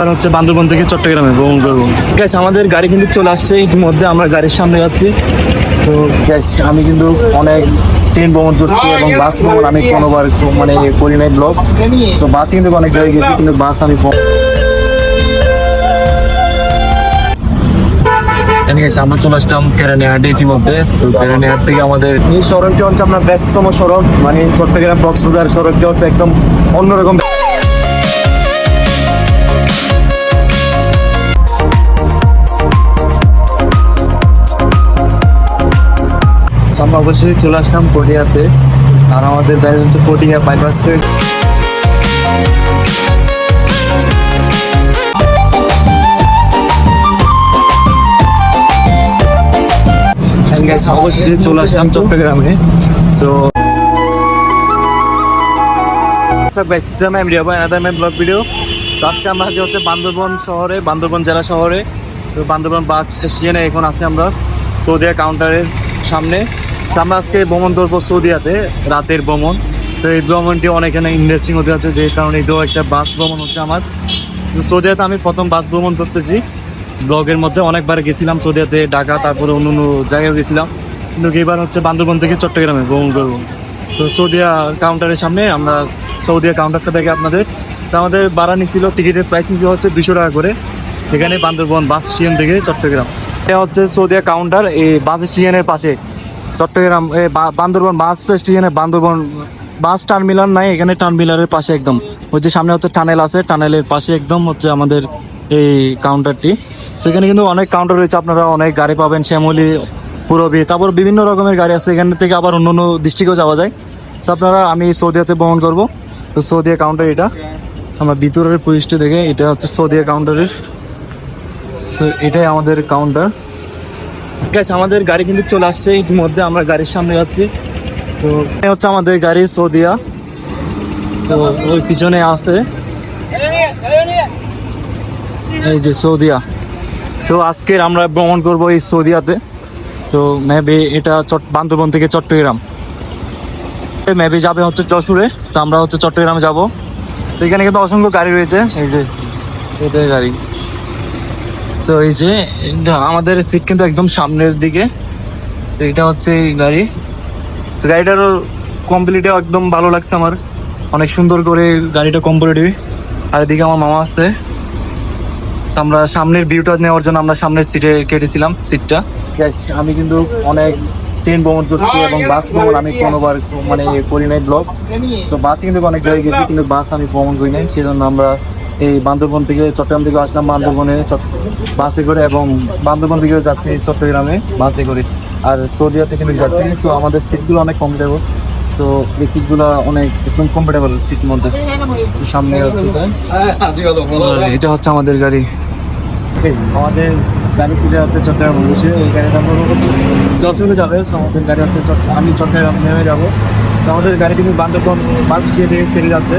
আর হচ্ছে বান্দরবন থেকে চট্টগ্রামে ভ্রমণ করব। গ্যাস আমাদের গাড়ি কিন্তু চলে আসছে, ইতিমধ্যে আমরা গাড়ির সামনে যাচ্ছি। তো গ্যাস আমি কিন্তু অনেক ট্রেন ভ্রমণ করছি এবং বাস ভ্রমণ আমি কোনোবার মানে করি নাই ব্লগ তো বাস কিন্তু অনেক জায়গায় গেছি, কিন্তু বাস আমি আমরা চলে আসলাম কেরানিহাটে ইতিমধ্যে। তো কেরানিহাট থেকে আমাদের এই সড়কটি হচ্ছে আপনার ব্যস্ততম সড়ক মানে চট্টগ্রাম কক্সবাজার সড়কটি হচ্ছে একদম অন্যরকম আমরা অবশ্যই চলে আসলাম পটিয়াতে আর আমাদের গাড়ি হচ্ছে পটিয়া বাইপাস অবশেষে চলে আসলাম চট্টগ্রামে। So guys am Riya another ma'am blog video তো আজকে আমরা আছি হচ্ছে বান্দরবন শহরে, বান্দরবন জেলা শহরে। তো বান্দরবন বাস স্টেশনে এখন আছি আমরা সৌদিয়া কাউন্টারের সামনে। তো আমরা আজকে ভ্রমণ করব সৌদিয়াতে, রাতের ভ্রমণ। তো এই ভ্রমণটি অনেক ইন্টারেস্টিং হতে আছে যে কারণে এটাও একটা বাস ভ্রমণ হচ্ছে আমার। সৌদিয়াতে আমি প্রথম বাস ভ্রমণ করতেছি। ব্লগের মধ্যে অনেকবার গেছিলাম সৌদিয়াতে, ঢাকা, তারপরে অন্য অন্য জায়গায় গেছিলাম। কিন্তু এবার হচ্ছে বান্দরবন থেকে চট্টগ্রামে ভ্রমণ করব। তো সৌদিয়া কাউন্টারের সামনে আমরা সৌদিয়া কাউন্টারটা থেকে আপনাদের। আমাদের ভাড়া নিছিল টিকিটের প্রাইস নিছিল হচ্ছে দুশো টাকা করে। এখানে বান্দরবন বাস স্টেশন থেকে চট্টগ্রাম। এটা হচ্ছে সৌদিয়া কাউন্টার এই বাস স্টেশনের পাশে। চট্টগ্রাম বান্দরবন বাস স্টেশনে বান্দরবন বাস টার্মিনাল নাই এখানে টার্মিনালের পাশে একদম। ওই যে সামনে হচ্ছে টানেল আছে টানেলের পাশে একদম হচ্ছে আমাদের এই কাউন্টারটি সেখানে কিন্তু অনেক কাউন্টার রয়েছে আপনারা অনেক গাড়ি পাবেন শ্যামলি পুরবি তারপর বিভিন্ন রকমের গাড়ি আছে এখান থেকে আবার অন্য অন্য ডিস্ট্রিক্টেও যাওয়া যায়। তো আপনারা আমি সৌদিয়াতে ভ্রমণ করব। তো সৌদিয়া কাউন্টার এটা। আমরা ভিতরের পুলিশটি দেখে এটা হচ্ছে সৌদিয়া কাউন্টারের So, এটাই আমাদের কাউন্টার গ্যাস আমাদের গাড়ি কিন্তু চলে আসছে, ইতিমধ্যে আমরা গাড়ির সামনে যাচ্ছি। তো হচ্ছে আমাদের গাড়ি, সৌদিয়া। তো ওই পিছনে আছে। এই যে সৌদিয়া। সো আজকের আমরা ভ্রমণ করব এই সৌদিয়াতে। তো মেবি এটা চট বান্দরবন থেকে চট্টগ্রাম। মেবি যাবে হচ্ছে যশোরে। তো আমরা হচ্ছে চট্টগ্রামে যাব। তো এখানে কিন্তু অসংখ্য গাড়ি রয়েছে। এই যে এটাই গাড়ি। সো এই যে আমাদের সিট কিন্তু একদম সামনের দিকে। তো এটা হচ্ছে এই গাড়ি। তো গাড়িটারও কমপ্লিটও একদম ভালো লাগছে আমার। অনেক সুন্দর করে গাড়িটা কমপ্লিট আর এদিকে আমার মামা আসছে আমরা সামনের ভিউটা নেওয়ার জন্য আমরা সামনের সিটে কেটেছিলাম সিটটা আমি কিন্তু অনেক ট্রেন ভ্রমণ করছি এবং বাস ভ্রমণ আমি কোনোবার মানে করি নাই ব্লগ তো বাসে কিন্তু অনেক জায়গায় গেছি, কিন্তু বাস আমি ভ্রমণ করি নাই। সেজন্য আমরা এই বান্দরবন থেকে চট্টগ্রাম থেকে আসলাম বান্দরবনে বাসে করে এবং বান্দরবন থেকে যাচ্ছি চট্টগ্রামে বাসে করে। আর সৌদিয়া থেকে যাচ্ছি সো আমাদের সিটগুলো অনেক কমফোর্টেবল তো এই সিটগুলো অনেক একদম কমফোর্টেবল সিট মধ্যে। সামনে হচ্ছে এটা। হচ্ছে আমাদের গাড়ি। আমাদের গাড়ি ছিল যাচ্ছে চট্টগ্রাম বসে এই গাড়িটা আমরা যশোরে যাবে। আমাদের গাড়ি হচ্ছে আমি চট্টগ্রাম নেমে যাব। তো আমাদের গাড়ি কিন্তু বান্দরবন বাস স্টেশনে ছেড়ে যাচ্ছে।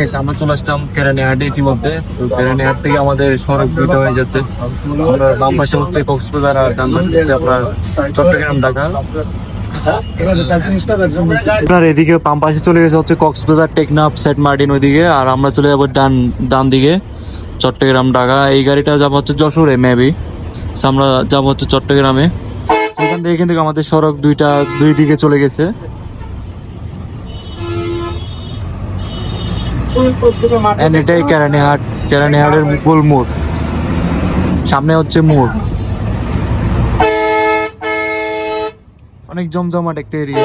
গেছে আমরা চলে আসলাম কেরানীহাটে ইতিমধ্যে। কেরানীহাট থেকে আমাদের সড়ক দুটো হয়ে যাচ্ছে। আমরা বাম পাশে হচ্ছে কক্সবাজার আর ডান পাশে হচ্ছে আপনার চট্টগ্রাম, ঢাকা। এদিকে বাম পাশে চলে গেছে হচ্ছে কক্সবাজার টেকনাফ সেট মার্টিন ওইদিকে, আর আমরা চলে যাব ডান ডান দিকে, চট্টগ্রাম, ঢাকা। এই গাড়িটা যাব হচ্ছে যশোরে মেবি আমরা যাব হচ্ছে চট্টগ্রামে। সেখান থেকে কিন্তু আমাদের সড়ক দুইটা দুই দিকে চলে গেছে। এটাই কেরানীহাট কেরানীহাটের গোল মোড়। সামনে হচ্ছে মোড়। অনেক জমজমাট একটা এরিয়া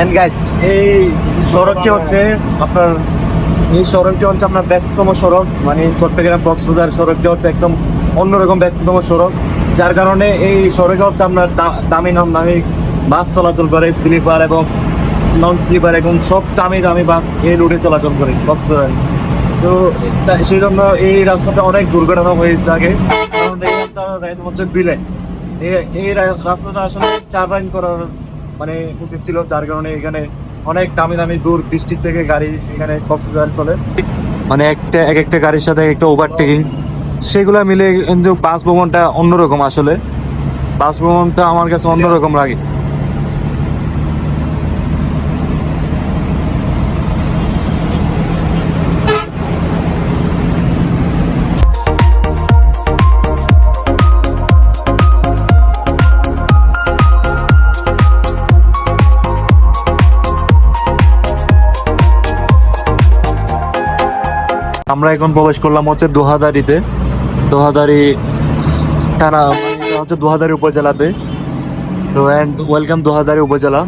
এন্ড গাইস এই সড়কটি হচ্ছে আপনার, এই সড়কটি হচ্ছে আপনার ব্যস্ততম সড়ক। মানে চট্টগ্রাম কক্সবাজার সড়কটি হচ্ছে একদম অন্যরকম ব্যস্ততম সড়ক। যার কারণে এই সড়কে হচ্ছে আপনার দামি নাম, দামি বাস চলাচল করে, স্লিপার এবং নন স্লিপার এবং সব দামি দামি বাস এই রুটে চলাচল করে কক্সবাজার। তো সেই জন্য এই রাস্তাটা অনেক দুর্ঘটনা হয়ে থাকে। কারণ এই লাইন হচ্ছে দুই লাইন এই রাস্তাটা আসলে চার লাইন করার মানে উচিত ছিল, যার কারণে এখানে অনেক দামি দামি দূর ডিস্ট্রিক্ট থেকে গাড়ি এখানে কক্সবাজার চলে। মানে একটা, এক একটা গাড়ির সাথে একটা ওভারটেকিং সেগুলো মিলে বাস ভ্রমণটা অন্যরকম আসলে। বাস ভবনটা আমার কাছে অন্যরকম লাগে। আমরা এখন প্রবেশ করলাম হচ্ছে দোহাদারিতে। দোহাদারি মানে হচ্ছে দোহাদারি উপজেলাতে। তো অ্যান্ড ওয়েলকাম দোহাদারি উপজেলা।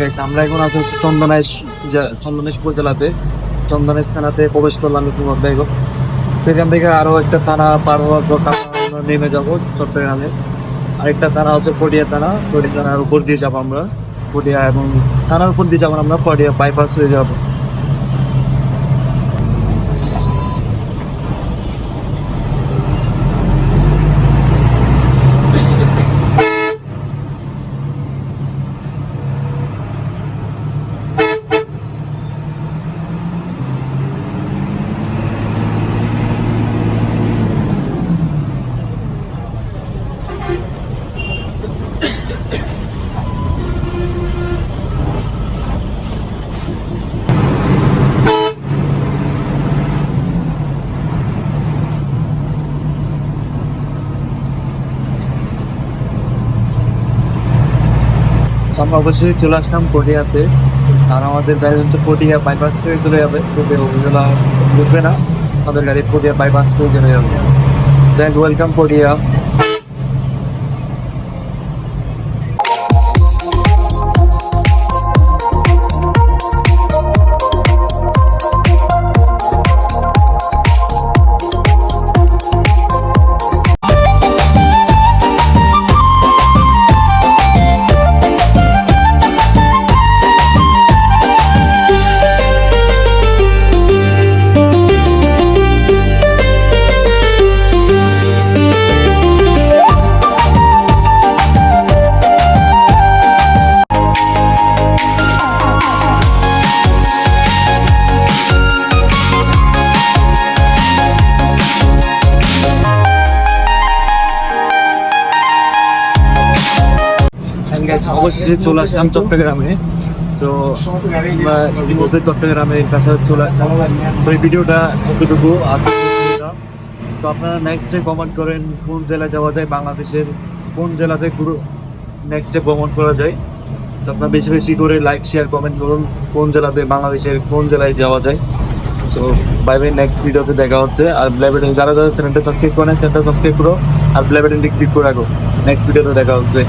গাইস আমরা এখন আছি হচ্ছে চন্দনেশ চন্দনেশ উপজেলাতে। চন্দনেশ থানাতে প্রবেশ করলাম ইতিমধ্যে এখন সেখান থেকে আরও একটা থানা পার হওয়ার পর নেমে যাব চট্টগ্রামে। আরেকটা থানা হচ্ছে পটিয়া থানা। পটিয়া থানার উপর দিয়ে যাব আমরা। পটিয়া এবং থানার উপর দিয়ে যাব আমরা, পটিয়া বাইপাস হয়ে যাব। আমরা অবশ্যই চলে আসলাম পটিয়াতে আর আমাদের গাড়ি হচ্ছে পটিয়া বাইপাস হয়ে চলে যাবে। তোকে অভিযোগা ঢুকবে না। আমাদের গাড়ি পটিয়া বাইপাস হয়ে চলে যাবে। যাই ওয়েলকাম পটিয়া অবশেষে চলে আসলাম চট্টগ্রামে। তো আমরা ইতিমধ্যে চট্টগ্রামের কাছে চলে আসলাম। তো এই ভিডিওটা এতটুকু। আছে তো আপনারা নেক্সট ডে কমেন্ট করেন কোন জেলায় যাওয়া যায়, বাংলাদেশের কোন জেলাতে পুরো নেক্সটে ভ্রমণ করা যায়। তো আপনারা বেশি বেশি করে লাইক শেয়ার কমেন্ট করুন, কোন জেলাতে, বাংলাদেশের কোন জেলায় যাওয়া যায়। সো বাই বাই নেক্সট ভিডিওতে দেখা হচ্ছে। আর ব্ল্যাবেটেন যারা যারা চ্যানেলটা সাবস্ক্রাইব করেন চ্যানেলটা সাবস্ক্রাইব করো। আর ব্ল্যাবেটেনটি ক্লিক করে রাখো। নেক্সট ভিডিওতে দেখা হচ্ছে।